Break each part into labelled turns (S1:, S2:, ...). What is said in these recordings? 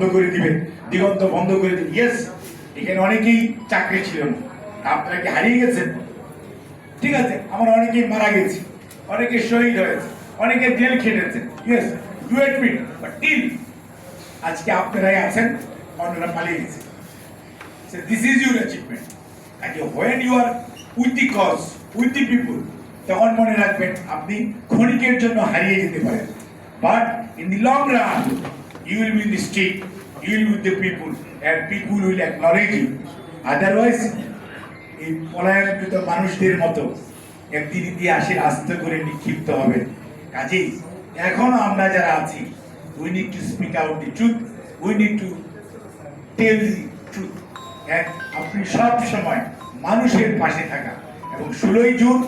S1: বন্ধ করে দিবেন, দিগন্ত বন্ধ করে দিবেন। ইয়েস এখানে অনেকেই চাকরি ছিল আপনারা কি হারিয়ে গেছেন? ঠিক আছে, আমার অনেকেই মারা গেছে, অনেকে শহীদ হয়েছে, অনেকে জেল খেটেছে। Yes do admit but till আজকে আপনারাই আছেন, অন্যরা পালিয়ে গেছে। Say this is your achievement আজকে when you are with the cause with the people তখন মনে রাখবেন, আপনি ক্ষণিকের জন্য হারিয়ে যেতে পারেন। But in the long run you will be in the street you will with the people and people will acknowledge you otherwise এই পলায়নকৃত মানুষদের মতো একদিন ইতিহাসের আস্ত করে নিক্ষিপ্ত হবে। কাজেই এখনও আমরা যারা আছি we need to speak out the truth we need to tell the truth আপনি সব সময় মানুষের পাশে থাকা। এবং ষোলোই জুন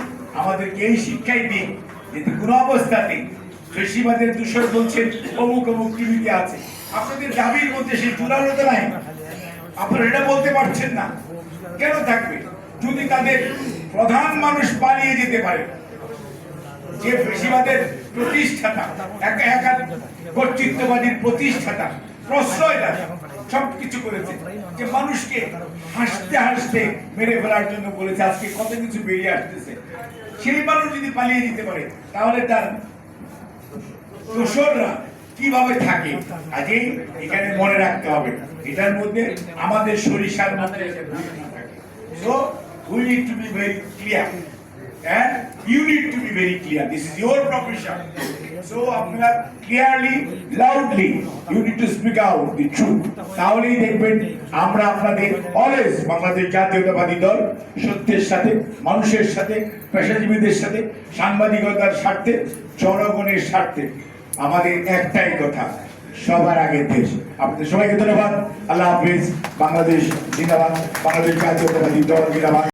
S1: আমাদেরকে এই শিক্ষাই দিন যে কোনো অবস্থাতেই কৃষিবাদের দূষণ বলছেন অমুক অমুক টিভিতে আছে। আপনাদের দাবির মধ্যে সেই জোরালোতা নাই। আপনারা এটা বলতে পারছেন না। কেন থাকবে? যদি তাদের প্রধান মানুষ পালিয়ে যেতে পারে, যে বেশিবাদের প্রতিষ্ঠাতা, একা একা কর্তৃত্ববাদীর প্রতিষ্ঠাতা প্রশ্রয়দাতা সবকিছু করেছে, যে মানুষকে হাসতে হাসতে মেরে ফেলার জন্য বলেছে, আজকে কত কিছু বেরিয়ে আসতেছে। সেই মানুষ যদি পালিয়ে দিতে পারে, তাহলে তার দোসররা কীভাবে থাকে? আজকে এখানে মনে রাখতে হবে। এটার মধ্যে আমাদের সরিষার মধ্যে so we need to be very clear and you need to be very clear. This is your profession. So, আপনারা clearly, loudly, you need to speak out the truth. তাহলেই দেখবেন, আমরা আপনাদের অলওয়েজ বাংলাদেশ জাতীয়তাবাদী দল, সত্যের সাথে, মানুষের সাথে, পেশাজীবীদের সাথে, সাংবাদিকতার স্বার্থে, জনগণের স্বার্থে। আমাদের একটাই কথা, সবার আগে দেশ। আপনাদের সবাইকে ধন্যবাদ। আল্লাহ হাফিজ। বাংলাদেশ জিন্দাবাদ। বাংলাদেশ জাতীয়তাবাদী দল জিন্দাবাদ।